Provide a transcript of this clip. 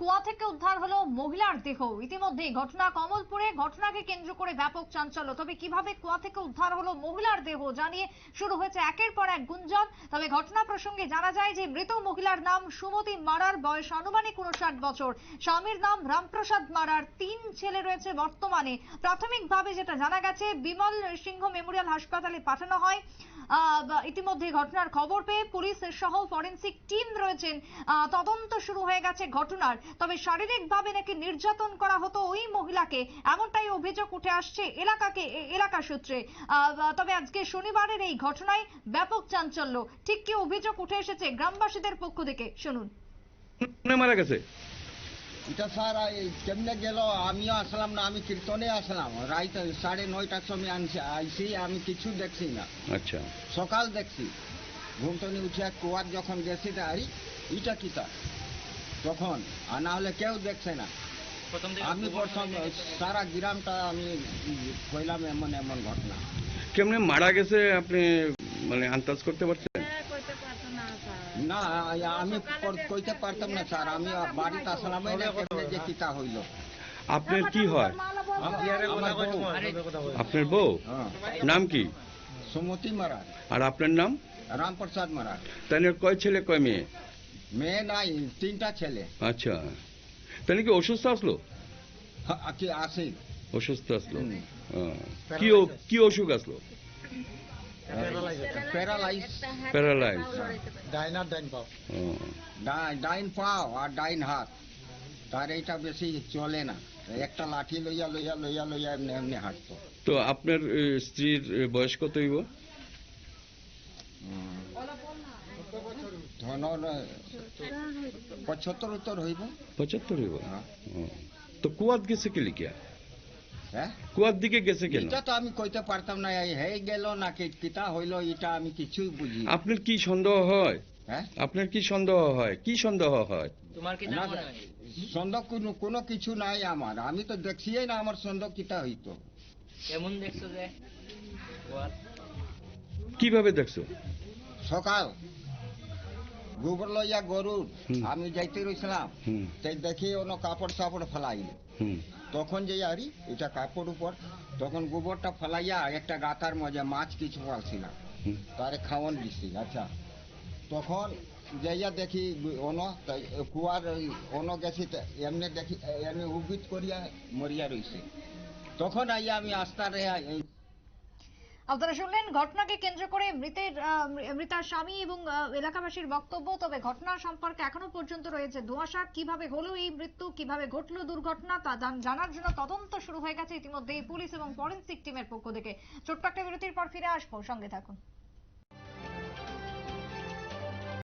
কুয়া থেকে উদ্ধার হলো মহিলার দেহ। ইতিমধ্যে ঘটনা কমলপুরে, ঘটনাকে কেন্দ্র করে ব্যাপক চাঞ্চল্য। তবে কীভাবে কুয়া থেকে উদ্ধার হলো মহিলার দেহ জানিয়ে শুরু হয়েছে একের পর এক গুঞ্জন। তবে ঘটনা প্রসঙ্গে জানা যায় যে, মৃত মহিলার নাম সুমতি মারার বয়স আনুমানিক উনষাট বছর। স্বামীর নাম রামপ্রসাদ মারার তিন ছেলে রয়েছে বর্তমানে। প্রাথমিকভাবে যেটা জানা গেছে, বিমল সিংহ মেমোরিয়াল হাসপাতালে পাঠানো হয়। ইতিমধ্যে ঘটনার খবর পেয়ে পুলিশ সহ ফরেন্সিক টিম রয়েছেন। তদন্ত শুরু হয়ে গেছে ঘটনার। তবে শারীরিকভাবে নাকি নির্যাতন করা হতো ওই মহিলাকে এমনটাই অভিযোগ উঠে আসছে এলাকাকে এলাকা সূত্রে। তবে আজকে শনিবারের এই ঘটনায় ব্যাপক চাঞ্চল্য। ঠিক কি অভিযোগ উঠে এসেছে গ্রামবাসীদের পক্ষ থেকে? শুনুন। মারা গেছে। এটা স্যার কেমনে গেল? আমিও আসলাম না আমি কীর্তনে আসলাম। রাইত সাড়ে নয়টার সময় আনছি আইসি আমি কিছু দেখছি না। আচ্ছা। সকাল দেখছি। ঘুমটনি উঠিয়া কুয়ার যখন গেছি তাই ইটা কিতা তখন আর না হলে কেউ দেখছে না। আমি প্রথম সারা গ্রামটা আমি কইলাম এমন এমন ঘটনা। কেমনে মারা গেছে আপনি মানে আন্দাজ করতে পারছেন? না আমি কইতে পারতাম না স্যার। আমি বাড়িতে আসলাম যে কিতা হইল। আপনার কি হয়? আপনার বউ। হ্যাঁ, নাম কি? সুমতি মারা আর আপনার নাম? রামপ্রসাদ মারা তাহলে কয় ছেলে কয় মেয়ে? মেয়ে নাই তিনটা ছেলে। আচ্ছা। তাহলে কি অসুস্থ আসলো? কি আসি অসুস্থ আসলো। কি কি অসুখ আসলো? প্যারালাইজ প্যারালাইজ ডাইনার ডাইন পাও। ডাইন পাও আর ডাইন হাত। তার এইটা বেশি চলে না। একটা লাঠি লইয়া লইয়া লইয়া লইয়া এমনি এমনি হাঁটতো। তো আপনার স্ত্রীর বয়স কত হইব? ধন পঁচাত্তর উত্তর হইব। পঁচাত্তর হইব? হ্যাঁ। তো কুয়াত গেছে কে লিখিয়া? হ্যাঁ? কুয়ার দিকে গেছে কেন? এটা তো আমি কইতে পারতাম না হয়ে গেল না কি কিতা হইল এটা আমি কিছুই বুঝি আপনার কি সন্দেহ হয়? হ্যাঁ? আপনার কি সন্দেহ হয়? কি সন্দেহ হয়? তোমার কি হয় সন্দেহ কোনো কোনো কিছু নাই আমার। আমি তো দেখছি না আমার সন্দেহ কিতা হইতো। এমন দেখছ যে? কীভাবে দেখছ? সকাল। গোবর লইয়া গরুর আমি যাইতে রইছিলাম তাই দেখি অন্য কাপড় সাপড় ফেলাই তখন যে আরি এটা কাপড় উপর তখন গোবরটা ফেলাইয়া একটা গাতার মজা মাছ কিছু পালছিলাম তারে খাওয়ান দিছি আচ্ছা। তখন যাইয়া দেখি অন কুয়ার অন গেছি এমনি দেখি এমনি উবিত করিয়া মরিয়া রইছে। তখন আইয়া আমি আস্তারে এই আপনারা শুনলেন, ঘটনাকে কেন্দ্র করে মৃতের মৃতার স্বামী এবং এলাকাবাসীর বক্তব্য। তবে ঘটনা সম্পর্কে এখনও পর্যন্ত রয়েছে ধোঁয়াশা কীভাবে হলো এই মৃত্যু? কীভাবে ঘটলো দুর্ঘটনা? তা জান- জানার জন্য তদন্ত শুরু হয়ে গেছে ইতিমধ্যে পুলিশ এবং ফরেন্সিক টিমের পক্ষ থেকে। ছোট্ট একটা বিরতির পর ফিরে আসব। সঙ্গে থাকুন।